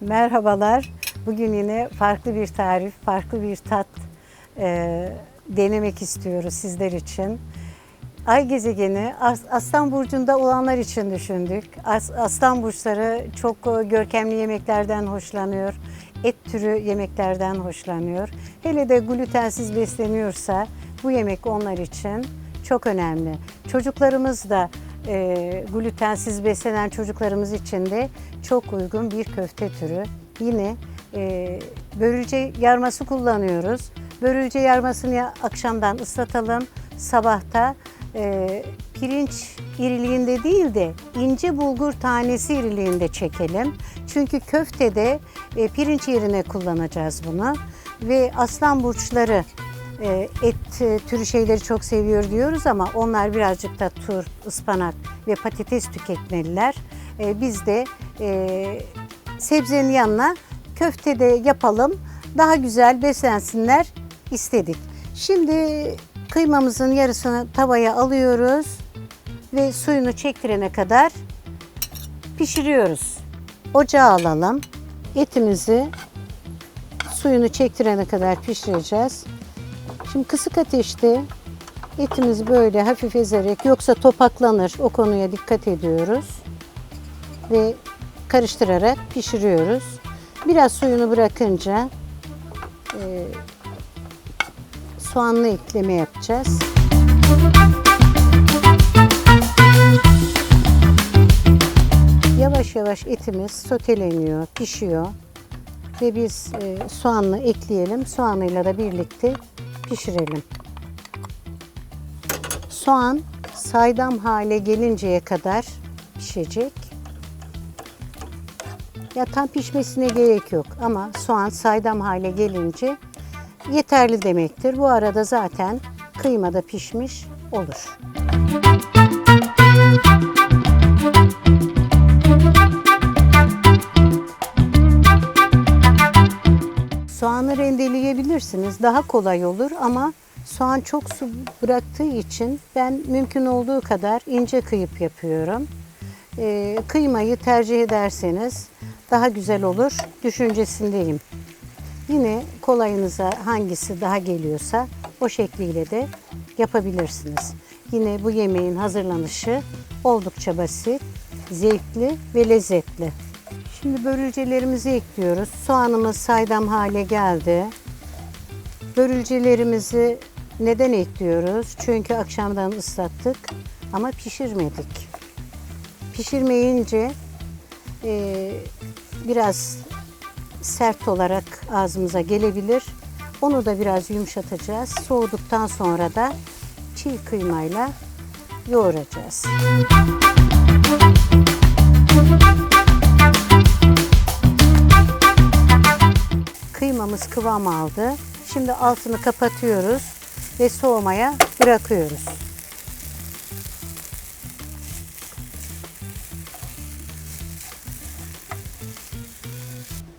Merhabalar. Bugün yine farklı bir tarif, farklı bir tat e, denemek istiyoruz sizler için. Ay gezegeni As- Aslan Burcu'nda olanlar için düşündük. As- Aslan Burçları çok e, görkemli yemeklerden hoşlanıyor. Et türü yemeklerden hoşlanıyor. Hele de glutensiz besleniyorsa bu yemek onlar için çok önemli. Çocuklarımız da e, glutensiz beslenen çocuklarımız için de çok uygun bir köfte türü. Yine e, börülce yarması kullanıyoruz. Börülce yarmasını ya- akşamdan ıslatalım. Sabahta e, pirinç iriliğinde değil de ince bulgur tanesi iriliğinde çekelim. Çünkü köftede e, pirinç yerine kullanacağız bunu. Ve aslan burçları et e, türü şeyleri çok seviyor diyoruz ama onlar birazcık da tur, ıspanak ve patates tüketmeliler. E, biz de e, sebzenin yanına köfte de yapalım. Daha güzel beslensinler istedik. Şimdi kıymamızın yarısını tavaya alıyoruz ve suyunu çektirene kadar pişiriyoruz. Ocağa alalım. Etimizi suyunu çektirene kadar pişireceğiz. Şimdi kısık ateşte etimizi böyle hafif ezerek yoksa topaklanır o konuya dikkat ediyoruz. Ve karıştırarak pişiriyoruz. Biraz suyunu bırakınca e, soğanlı ekleme yapacağız. Yavaş yavaş etimiz soteleniyor, pişiyor ve biz e, soğanla ekleyelim. Soğanıyla da birlikte pişirelim. Soğan saydam hale gelinceye kadar pişecek. Ya tam pişmesine gerek yok ama soğan saydam hale gelince yeterli demektir. Bu arada zaten kıyma da pişmiş olur. Soğanı rendeleyebilirsiniz. Daha kolay olur ama soğan çok su bıraktığı için ben mümkün olduğu kadar ince kıyıp yapıyorum. Ee, kıymayı tercih ederseniz daha güzel olur düşüncesindeyim. Yine kolayınıza hangisi daha geliyorsa o şekliyle de yapabilirsiniz. Yine bu yemeğin hazırlanışı oldukça basit, zevkli ve lezzetli. Şimdi börülcelerimizi ekliyoruz. Soğanımız saydam hale geldi. Börülcelerimizi neden ekliyoruz? Çünkü akşamdan ıslattık ama pişirmedik. Pişirmeyince e, biraz sert olarak ağzımıza gelebilir. Onu da biraz yumuşatacağız. Soğuduktan sonra da çiğ kıymayla yoğuracağız. Kıymamız kıvam aldı. Şimdi altını kapatıyoruz ve soğumaya bırakıyoruz.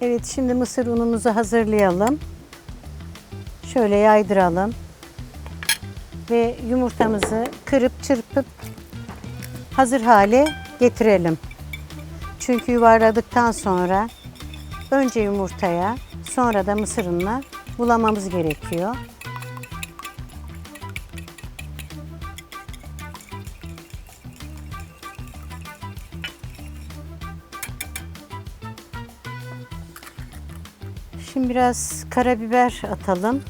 Evet şimdi mısır unumuzu hazırlayalım. Şöyle yaydıralım. Ve yumurtamızı kırıp çırpıp hazır hale getirelim. Çünkü yuvarladıktan sonra önce yumurtaya sonra da mısır ununa bulamamız gerekiyor. Şimdi biraz karabiber atalım.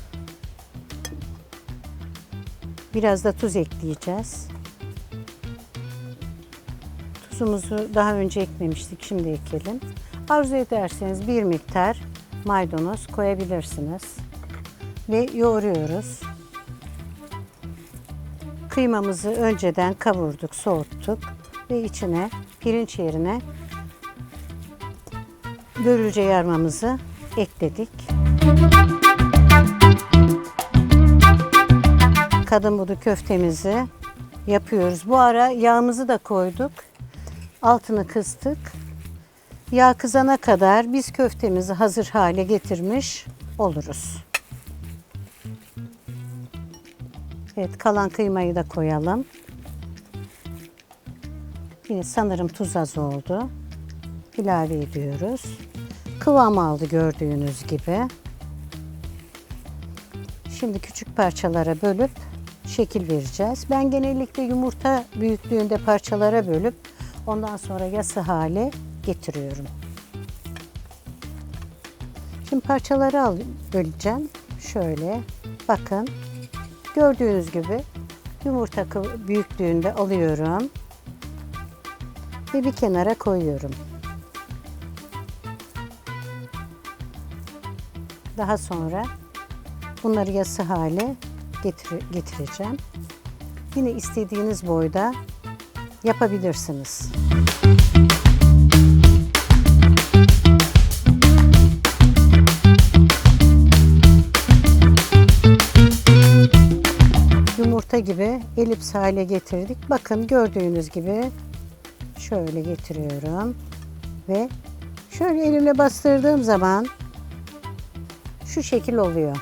Biraz da tuz ekleyeceğiz. Tuzumuzu daha önce eklemiştik. Şimdi ekelim. Arzu ederseniz bir miktar maydanoz koyabilirsiniz. Ve yoğuruyoruz. Kıymamızı önceden kavurduk, soğuttuk ve içine pirinç yerine börülce yarmamızı ekledik. Kadın budu köftemizi yapıyoruz. Bu ara yağımızı da koyduk. Altını kıstık. Yağ kızana kadar biz köftemizi hazır hale getirmiş oluruz. Evet kalan kıymayı da koyalım. Yine sanırım tuz az oldu. İlave ediyoruz. kıvam aldı gördüğünüz gibi. Şimdi küçük parçalara bölüp şekil vereceğiz. Ben genellikle yumurta büyüklüğünde parçalara bölüp ondan sonra yası hale getiriyorum. Şimdi parçaları al, böleceğim. Şöyle bakın. Gördüğünüz gibi yumurta büyüklüğünde alıyorum. Ve bir kenara koyuyorum. Daha sonra bunları yası hale getir- getireceğim. Yine istediğiniz boyda yapabilirsiniz. Yumurta gibi elips hale getirdik. Bakın gördüğünüz gibi şöyle getiriyorum ve şöyle elimle bastırdığım zaman şu şekil oluyor.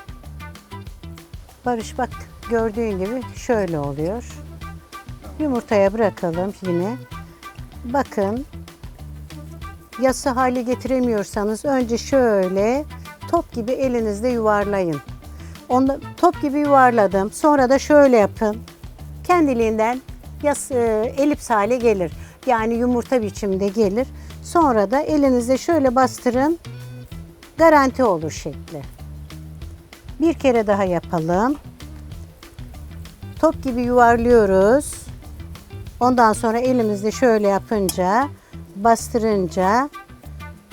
Barış bak gördüğün gibi şöyle oluyor. Yumurtaya bırakalım yine. Bakın yası hale getiremiyorsanız önce şöyle top gibi elinizde yuvarlayın. Onu top gibi yuvarladım. Sonra da şöyle yapın. Kendiliğinden yas, e, elips hale gelir. Yani yumurta biçimde gelir. Sonra da elinizde şöyle bastırın. Garanti olur şekli. Bir kere daha yapalım. Top gibi yuvarlıyoruz. Ondan sonra elimizde şöyle yapınca, bastırınca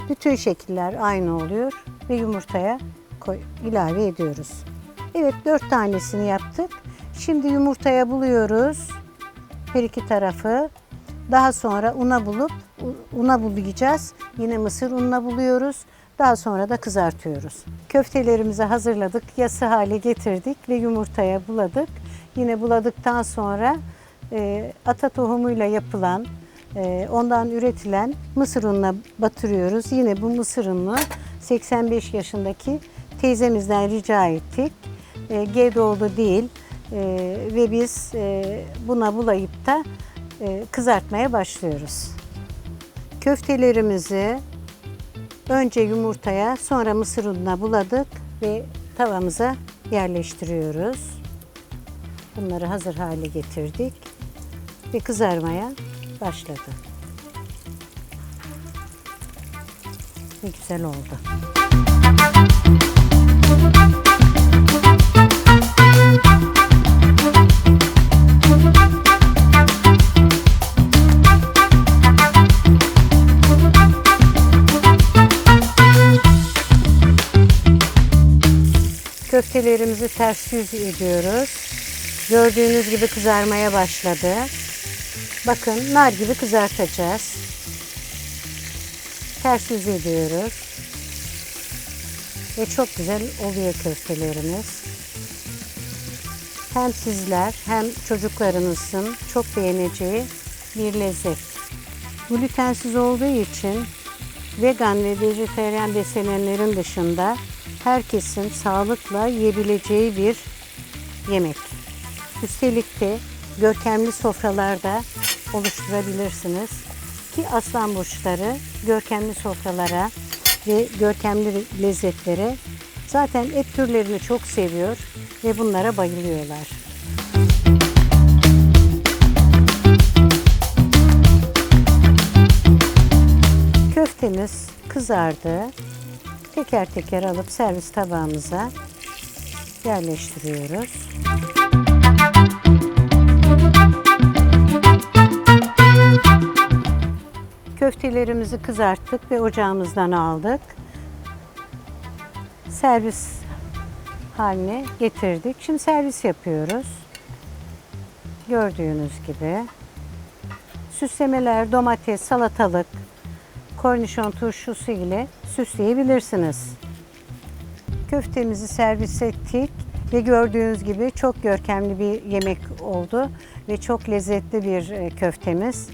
bütün şekiller aynı oluyor ve yumurtaya koy, ilave ediyoruz. Evet dört tanesini yaptık. Şimdi yumurtaya buluyoruz her iki tarafı. Daha sonra una bulup una bulayacağız. Yine mısır ununa buluyoruz. Daha sonra da kızartıyoruz. Köftelerimizi hazırladık. Yası hale getirdik ve yumurtaya buladık. Yine buladıktan sonra e, ata tohumuyla yapılan, e, ondan üretilen mısır ununa batırıyoruz. Yine bu mısır ununu 85 yaşındaki teyzemizden rica ettik. E, Gevdoğlu değil E, ve biz e, buna bulayıp da e, kızartmaya başlıyoruz. Köftelerimizi önce yumurtaya sonra mısır ununa buladık ve tavamıza yerleştiriyoruz. Bunları hazır hale getirdik ve kızarmaya başladı. Ne güzel oldu. Köftelerimizi ters yüz ediyoruz. Gördüğünüz gibi kızarmaya başladı. Bakın nar gibi kızartacağız. Ters yüz ediyoruz. Ve çok güzel oluyor köftelerimiz. Hem sizler hem çocuklarınızın çok beğeneceği bir lezzet. Glutensiz olduğu için vegan ve vejeteryan beslenenlerin dışında herkesin sağlıkla yiyebileceği bir yemek. Üstelik de görkemli sofralarda oluşturabilirsiniz. Ki aslan burçları görkemli sofralara ve görkemli lezzetlere zaten et türlerini çok seviyor ve bunlara bayılıyorlar. Köftemiz kızardı. Teker teker alıp servis tabağımıza yerleştiriyoruz. Köftelerimizi kızarttık ve ocağımızdan aldık. Servis haline getirdik. Şimdi servis yapıyoruz. Gördüğünüz gibi. Süslemeler, domates, salatalık, kornişon turşusu ile süsleyebilirsiniz. Köftemizi servis ettik ve gördüğünüz gibi çok görkemli bir yemek oldu ve çok lezzetli bir e, köftemiz.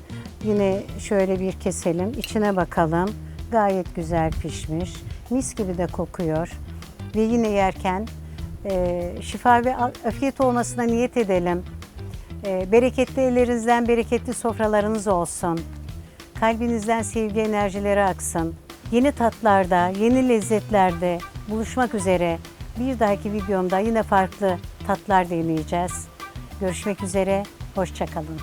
Yine şöyle bir keselim, içine bakalım. Gayet güzel pişmiş, mis gibi de kokuyor ve yine yerken e, şifa ve afiyet olmasına niyet edelim. E, bereketli ellerinizden bereketli sofralarınız olsun. Kalbinizden sevgi enerjileri aksın. yeni tatlarda, yeni lezzetlerde buluşmak üzere. Bir dahaki videomda yine farklı tatlar deneyeceğiz. Görüşmek üzere, hoşçakalın.